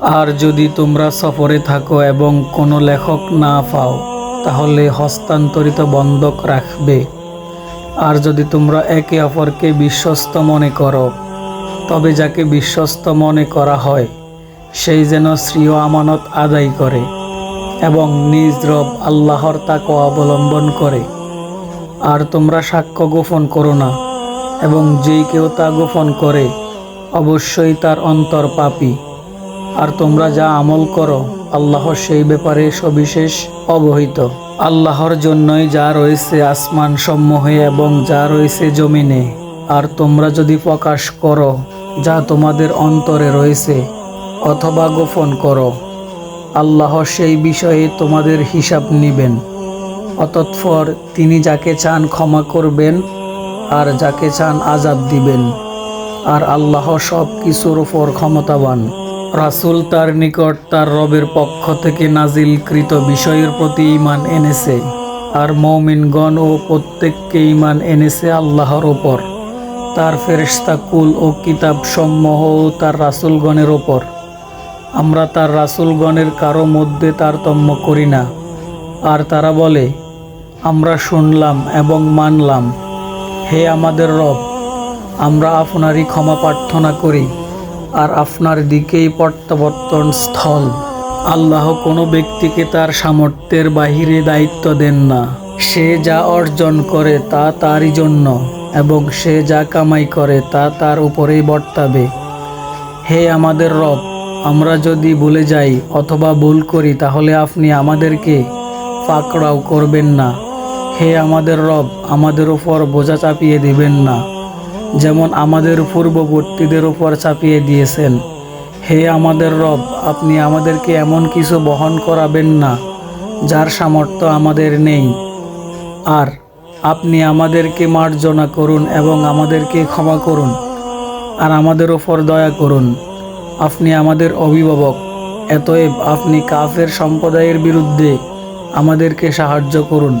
আর যদি তোমরা সফরে থাকো এবং কোনো লেখক না পাও, তাহলে হস্তান্তরিত বন্ধক রাখবে। আর যদি তোমরা একে অপরকে বিশ্বস্ত মনে করো, তবে যাকে বিশ্বস্ত মনে করা হয়, সেই যেন শ্রীয় আমানত আদায় করে এবং নিজ রব আল্লাহর তাকে অবলম্বন করে। আর তোমরা সাক্ষ্য গোপন করো না, এবং যেই কেউ তা গোপন করে, অবশ্যই তার অন্তর পাপী। আর তোমরা যা আমল করো, আল্লাহ সেই ব্যাপারে সবিশেষ অবহিত। আল্লাহর জন্যই যা রয়েছে আসমান সমূহে এবং যা রয়েছে জমিনে। আর তোমরা যদি প্রকাশ করো, যা তোমাদের অন্তরে রয়েছে, অথবা গোপন করো, আল্লাহ সেই বিষয়ে তোমাদের হিসাব নিবেন। অতৎপর তিনি যাকে চান ক্ষমা করবেন, আর যাকে চান আজাব দিবেন। আর আল্লাহ সব কিছুর ওপর ক্ষমতাবান। রাসূল তার নিকট তার রবের পক্ষ থেকে নাজিলকৃত বিষয়ের প্রতি ইমান এনেছে, আর মৌমিনগণ ও প্রত্যেককে ইমান এনেছে আল্লাহর ওপর তার ফেরেশতা কুল ও কিতাব সমূহ ও তার রাসুলগণের ওপর আমরা তার রাসূলগণের কারও মধ্যে তারতম্য করি না। আর তারা বলে, আমরা শুনলাম এবং মানলাম। হে আমাদের রব, আমরা আপনারই ক্ষমা প্রার্থনা করি। আর আপনার দিকেই প্রত্যাবর্তন স্থল আল্লাহ কোনো ব্যক্তিকে তার সামর্থ্যের বাহিরে দায়িত্ব দেন না। সে যা অর্জন করে তা তারই জন্য এবং সে যা কামাই করে তা তার উপরেই বর্তাবে। হে আমাদের রব, আমরা যদি ভুলে যাই অথবা ভুল করি তাহলে আপনি আমাদেরকে পাকড়াও করবেন না। হে আমাদের রব, আমাদের উপর বোঝা চাপিয়ে দিবেন না। যেমন আমাদের পূর্ববর্তীদের উপর চাপিয়ে দিয়েছেন। হে আমাদের রব, আপনি আমাদেরকে এমন কিছু বহন করাবেন না, যার সামর্থ্য আমাদের নেই। আর আপনি আমাদেরকে মার্জনা করুন এবং আমাদেরকে ক্ষমা করুন, আর আমাদের ওপর দয়া করুন। আপনি আমাদের অভিভাবক এতএব আপনি কাফের সম্প্রদায়ের বিরুদ্ধে আমাদেরকে সাহায্য করুন।